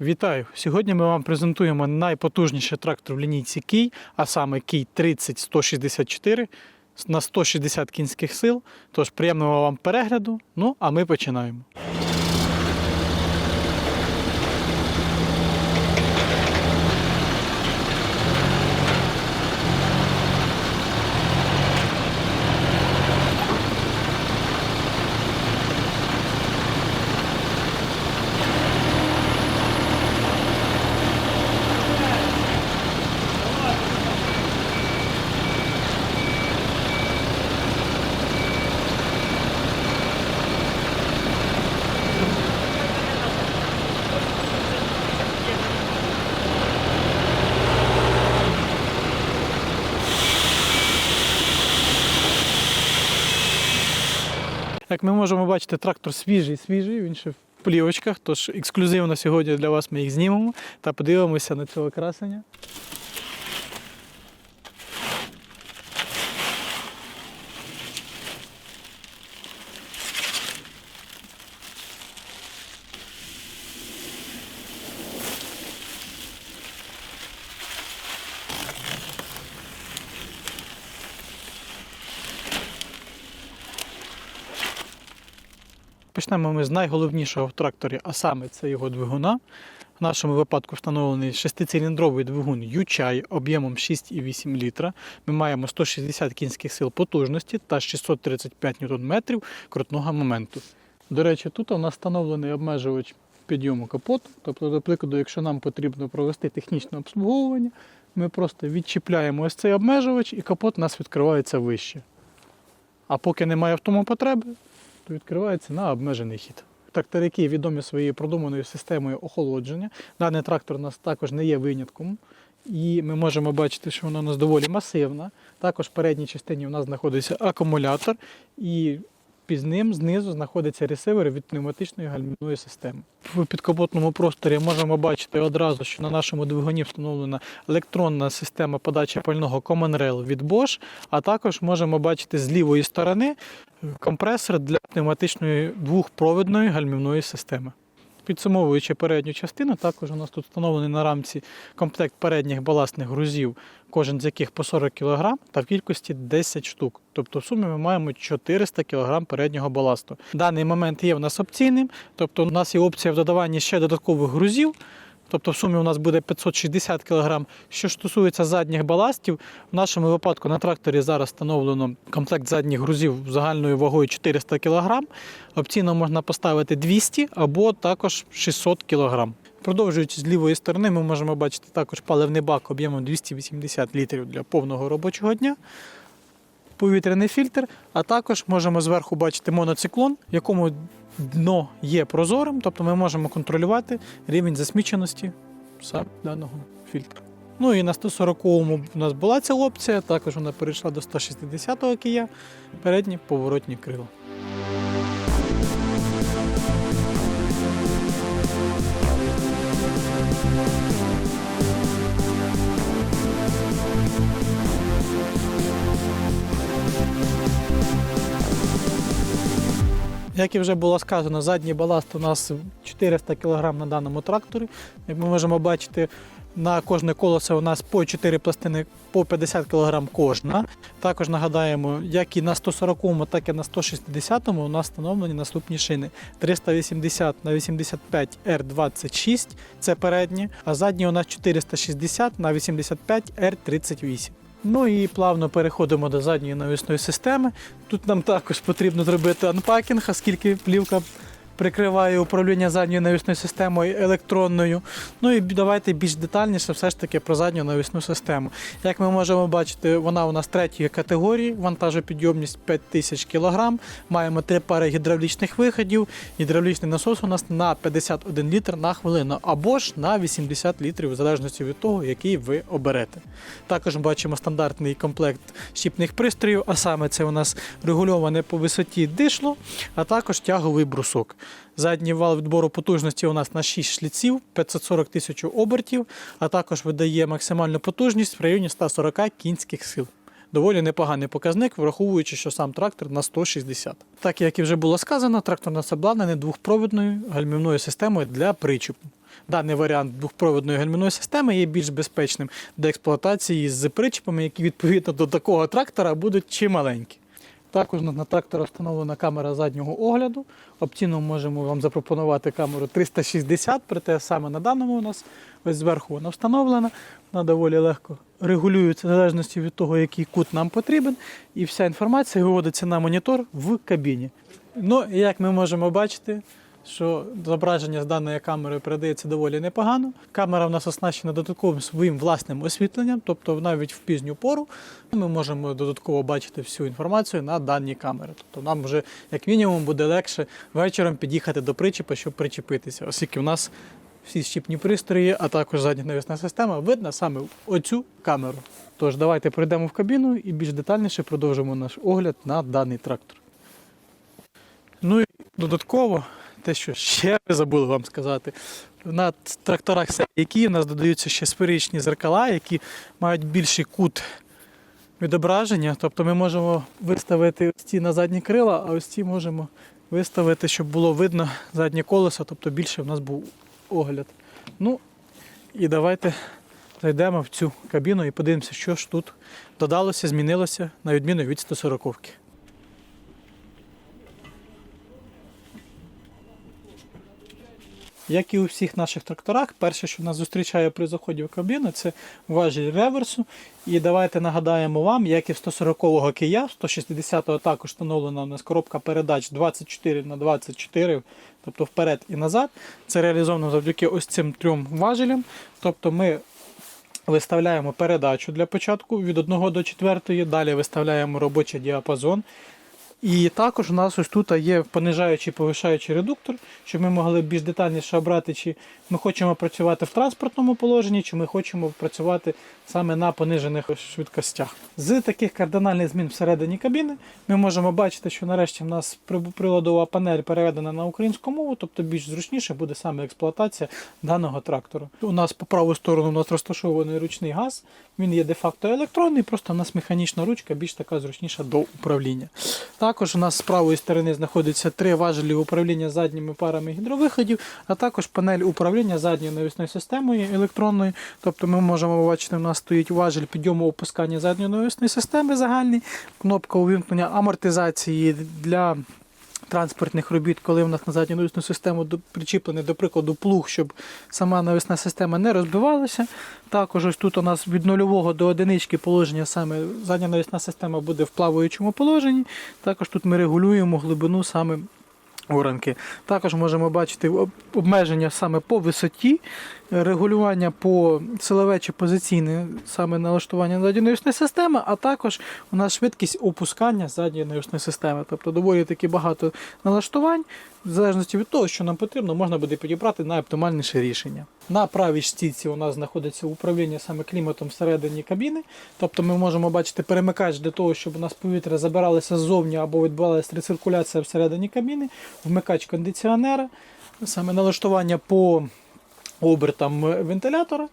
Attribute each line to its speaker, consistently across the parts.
Speaker 1: Вітаю! Сьогодні ми вам презентуємо найпотужніший трактор в лінійці Кій, а саме Кій 30164 на 160 кінських сил. Тож приємного вам перегляду. Ну а ми починаємо. Як ми можемо бачити, трактор свіжий, свіжий, він ще в плівочках, тож ексклюзивно сьогодні для вас ми їх знімемо та подивимося на цього красення. Почнемо ми з найголовнішого в тракторі, а саме це його двигуна. В нашому випадку встановлений шестициліндровий двигун UCHI об'ємом 6,8 літра. Ми маємо 160 кінських сил потужності та 635 Нм крутного моменту. До речі, тут у нас встановлений обмежувач підйому капоту. Тобто, до прикладу, якщо нам потрібно провести технічне обслуговування, ми просто відчіпляємо ось цей обмежувач і капот у нас відкривається вище. А поки немає в тому потреби, то відкривається на обмежений хід. Тракторики відомі своєю продуманою системою охолодження. Даний трактор у нас також не є винятком. І ми можемо бачити, що вона у нас доволі масивна. Також в передній частині у нас знаходиться акумулятор, і під ним знизу знаходиться ресивер від пневматичної гальмівної системи. В підкапотному просторі можемо бачити одразу, що на нашому двигуні встановлена електронна система подачі пального Common Rail від Bosch, а також можемо бачити з лівої сторони компресор для пневматичної двохпровідної гальмівної системи. Підсумовуючи передню частину, також у нас тут встановлений на рамці комплект передніх баласних грузів, кожен з яких по 40 кг та в кількості 10 штук. Тобто в сумі ми маємо 400 кг переднього баласту. Даний момент є в нас опційним, тобто у нас є опція в додаванні ще додаткових грузів. Тобто в сумі у нас буде 560 кг. Що стосується задніх баластів, в нашому випадку на тракторі зараз встановлено комплект задніх грузів загальною вагою 400 кг. Опційно можна поставити 200 або також 600 кг. Продовжуючи з лівої сторони, ми можемо бачити також паливний бак об'ємом 280 літрів для повного робочого дня. Повітряний фільтр, а також можемо зверху бачити моноциклон, в якому дно є прозорим, тобто ми можемо контролювати рівень засміченості даного фільтру. Ну і на 140-му у нас була ця опція, також вона перейшла до 160-го кія, передні поворотні крила. Як і вже було сказано, задній баласт у нас 400 кг на даному тракторі. Як ми можемо бачити, на кожне колесо у нас по 4 пластини по 50 кг кожна. Також нагадаємо, як і на 140, так і на 160 у нас встановлені наступні шини. 380 на 85 R26 це передні, а задні у нас 460 на 85 R38. Ну і плавно переходимо до задньої навісної системи. Тут нам також потрібно зробити анпакінг, оскільки плівка прикриває управління задньою навісною системою електронною. Ну і давайте більш детальніше все ж таки про задню навісну систему. Як ми можемо бачити, вона у нас третьої категорії, вантажопідйомність 5000 кг. Маємо три пари гідравлічних виходів. Гідравлічний насос у нас на 51 літр на хвилину або ж на 80 літрів, в залежності від того, який ви оберете. Також бачимо стандартний комплект щіпних пристроїв, а саме це у нас регульоване по висоті дишло, а також тяговий брусок. Задній вал відбору потужності у нас на 6 шліців, 540 тисяч обертів, а також видає максимальну потужність в районі 140 кінських сил. доволі непоганий показник, враховуючи, що сам трактор на 160. Так як і вже було сказано, трактор нас обладнаний двохпровідною гальмівною системою для причепу. Даний варіант двохпровідної гальмівної системи є більш безпечним для експлуатації з причепами, які відповідно до такого трактора будуть чималенькі. Також на трактора встановлена камера заднього огляду. Опційно можемо вам запропонувати камеру 360, проте саме на даному у нас ось зверху вона встановлена. Вона доволі легко регулюється в залежності від того, який кут нам потрібен. І вся інформація виводиться на монітор в кабіні. Ну, як ми можемо бачити, що зображення з даної камери передається доволі непогано. Камера в нас оснащена додатковим своїм власним освітленням, тобто навіть в пізню пору ми можемо додатково бачити всю інформацію на даній камері. Тобто нам вже як мінімум буде легше вечором під'їхати до причепа, щоб причепитися, оскільки в нас всі щіпні пристрої, а також задня навісна система видна саме оцю камеру. Тож давайте пройдемо в кабіну і більш детальніше продовжимо наш огляд на даний трактор. Ну і додатково, те, що ще ми забули вам сказати, на тракторах Київ у нас додаються ще сферичні зеркала, які мають більший кут відображення. Тобто ми можемо виставити ось ці на задні крила, а ось ці можемо виставити, щоб було видно заднє колесо, тобто більше в нас був огляд. Ну і давайте зайдемо в цю кабіну і подивимося, що ж тут додалося, змінилося на відміну від 140-ки. Як і у всіх наших тракторах, перше, що нас зустрічає при заході в кабіну, це важіль реверсу. І давайте нагадаємо вам, як і в 140-го Кия, 160-го також встановлена у нас коробка передач 24 на 24, тобто вперед і назад. Це реалізовано завдяки ось цим трьом важелям. Тобто ми виставляємо передачу для початку від 1 до 4, далі виставляємо робочий діапазон. І також у нас ось тут є понижаючий повишаючий редуктор, щоб ми могли більш детальніше обрати, чи ми хочемо працювати в транспортному положенні, чи ми хочемо працювати саме на понижених швидкостях. З таких кардинальних змін всередині кабіни ми можемо бачити, що нарешті в нас приладова панель переведена на українську мову, тобто більш зручніше буде саме експлуатація даного трактора. У нас по праву сторону у нас розташований ручний газ, він є де-факто електронний, просто у нас механічна ручка більш така зручніша до управління. Також у нас з правої сторони знаходиться три важелі управління задніми парами гідровиходів, а також панель управління задньою навісною системою електронною. Тобто ми можемо бачити, у нас стоїть важель підйому опускання задньої навісної системи загальний, кнопка увімкнення амортизації для транспортних робіт, коли в нас на задню навісну систему причіплений, до прикладу, плуг, щоб сама навісна система не розбивалася. Також ось тут у нас від нульового до одинички положення саме задня навісна система буде в плаваючому положенні. Також тут ми регулюємо глибину саме оранки. Також можемо бачити обмеження саме по висоті, е, регулювання по силове чи позиційне саме налаштування задньої осної системи, а також у нас швидкість опускання задньої осної системи. Тобто доволі таки багато налаштувань. В залежності від того, що нам потрібно, можна буде підібрати найоптимальніше рішення. На правій стійці у нас знаходиться управління саме кліматом всередині кабіни. Тобто ми можемо бачити перемикач для того, щоб у нас повітря забиралося ззовні або відбувалася рециркуляція всередині кабіни, вмикач кондиціонера, саме налаштування по обертам вентилятора.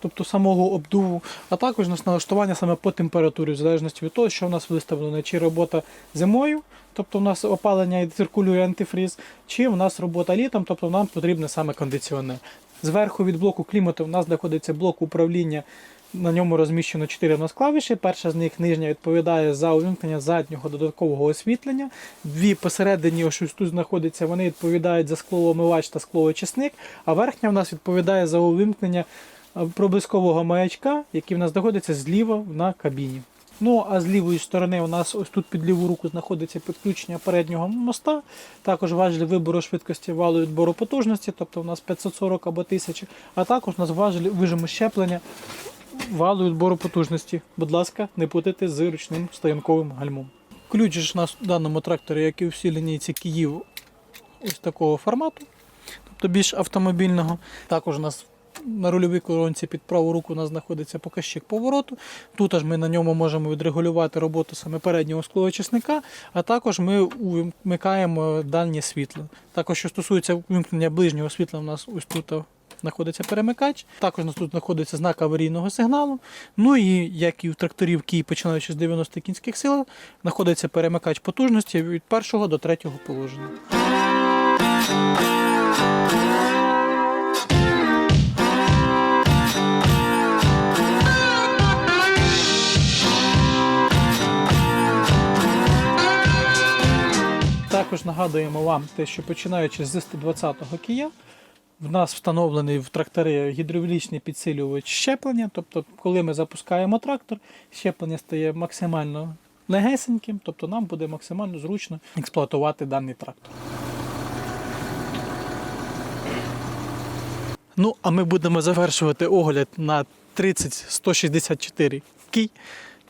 Speaker 1: Тобто самого обдуву, а також у нас налаштування саме по температурі, в залежності від того, що в нас виставлено, чи робота зимою, тобто у нас опалення і циркулює антифріз, чи в нас робота літом, тобто нам потрібен саме кондиціонер. Зверху від блоку клімату в нас знаходиться блок управління. На ньому розміщено 4 у нас клавіші. Перша з них нижня відповідає за увімкнення заднього додаткового освітлення. Дві посередині, ось тут знаходяться, вони відповідають за склоомивач та склоочисник, а верхня в нас відповідає за увімкнення проблискового маячка, який в нас знаходиться зліва на кабіні. Ну а з лівої сторони у нас ось тут під ліву руку знаходиться підключення переднього моста. Також важель вибору швидкості валу відбору потужності, тобто у нас 540 або 1000, а також у нас важель вижиму щеплення валу відбору потужності. Будь ласка, не путайте з ручним стоянковим гальмом. Ключ ж у нас у даному тракторі, як і у всій лінійці Київ, ось такого формату, тобто більш автомобільного. Також у нас на рульовій коронці під праву руку у нас знаходиться показчик повороту. Тут аж ми на ньому можемо відрегулювати роботу саме переднього склоочисника, а також ми вмикаємо дальнє світло. Також, що стосується вимкнення ближнього світла, у нас ось тут знаходиться перемикач. Також у нас тут знаходиться знак аварійного сигналу. Ну і як і в тракторів Кій, починаючи з 90 кінських сил, знаходиться перемикач потужності від першого до третього положення. Також нагадуємо вам те, що починаючи з 120-го кія, в нас встановлений в тракторі гідравлічний підсилювач щеплення. Тобто, коли ми запускаємо трактор, щеплення стає максимально легесеньким, тобто нам буде максимально зручно експлуатувати даний трактор. Ну, а ми будемо завершувати огляд на 30164 кій.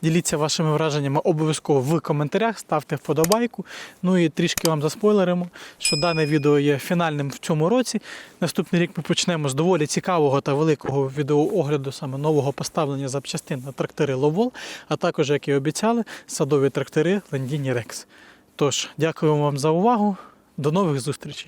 Speaker 1: Діліться вашими враженнями обов'язково в коментарях, ставте вподобайку. Ну і трішки вам заспойлеримо, що дане відео є фінальним в цьому році. Наступний рік ми почнемо з доволі цікавого та великого відеоогляду саме нового поставлення запчастин на трактори Ловол, а також, як і обіцяли, садові трактори Лендіні Рекс. Тож, дякую вам за увагу. До нових зустрічей!